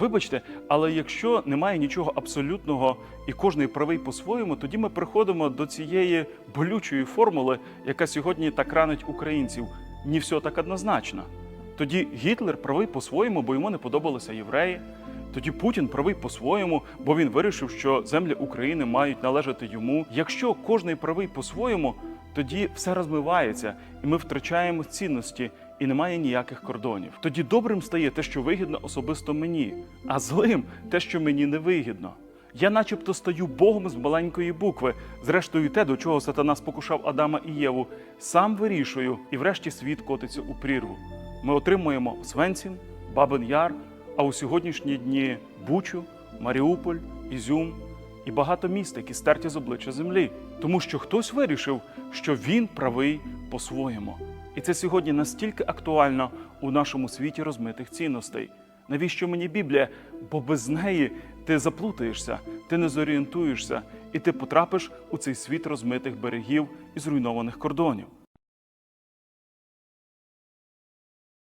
Вибачте, але якщо немає нічого абсолютного і кожний правий по-своєму, тоді ми приходимо до цієї болючої формули, яка сьогодні так ранить українців. Ні все так однозначно. Тоді Гітлер правий по-своєму, бо йому не подобалися євреї. Тоді Путін правий по-своєму, бо він вирішив, що землі України мають належати йому. Якщо кожний правий по-своєму, тоді все розмивається, і ми втрачаємо цінності, і немає ніяких кордонів. Тоді добрим стає те, що вигідно особисто мені, а злим те, що мені не вигідно. Я начебто стаю Богом з маленької букви. Зрештою, те, до чого сатана спокушав Адама і Єву, сам вирішую, і врешті світ котиться у прірву. Ми отримуємо Свенцін, Бабин Яр, а у сьогоднішні дні Бучу, Маріуполь, Ізюм і багато міст, які стерті з обличчя землі, тому що хтось вирішив, що він правий по-своєму. І це сьогодні настільки актуально у нашому світі розмитих цінностей. Навіщо мені Біблія? Бо без неї ти заплутаєшся, ти не зорієнтуєшся, і ти потрапиш у цей світ розмитих берегів і зруйнованих кордонів.